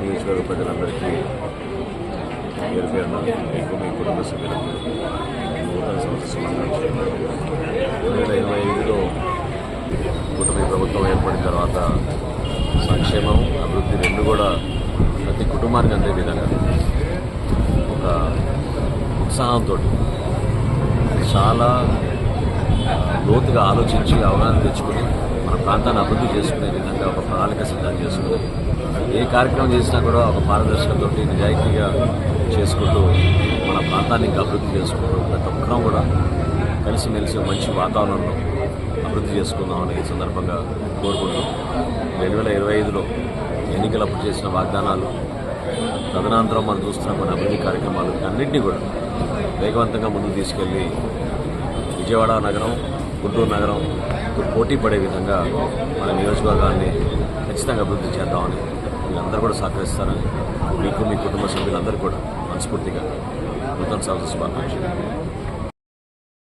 నియోజకవర్గ ప్రజలందరికీ పేరు పేరున మీకు మీ కుటుంబ సభ్యులకు నూతన సంవత్సరం రెండు వేల ఇరవై ఐదులో కూటమి ప్రభుత్వం ఏర్పడిన తర్వాత సంక్షేమం అభివృద్ధి రెండు కూడా ప్రతి కుటుంబానికి అందే విధంగా ఒక ఉత్సాహంతో చాలా లోతుగా ఆలోచించి అవగాహన తెచ్చుకుని మన ప్రాంతాన్ని అభివృద్ధి చేసుకునే విధంగా ఒక ప్రణాళిక సిద్ధం చేసుకుని ఏ కార్యక్రమం చేసినా కూడా ఒక పారదర్శకతోటి నిజాయితీగా చేసుకుంటూ మన ప్రాంతాన్ని ఇంకా అభివృద్ధి చేసుకుంటూ ప్రతి ఒక్కరం కూడా కలిసిమెలిసి మంచి వాతావరణంలో అభివృద్ధి చేసుకుందామని ఈ సందర్భంగా కోరుకుంటూ రెండు వేల ఇరవై ఐదులో ఎన్నికలప్పుడు చేసిన వాగ్దానాలు తదనంతరం మనం చూస్తున్న మన అభివృద్ధి కార్యక్రమాలు అన్నింటినీ కూడా వేగవంతంగా ముందుకు తీసుకెళ్ళి విజయవాడ నగరం గుంటూరు నగరం పోటీ పడే విధంగా మన నియోజకవర్గాన్ని ఖచ్చితంగా అభివృద్ధి చేద్దామని వీళ్ళందరూ కూడా సహకరిస్తారని మీకు మీ కుటుంబ సభ్యులందరూ కూడా మనస్ఫూర్తిగా నూతన సంవత్సర శుభాకాంక్షలు.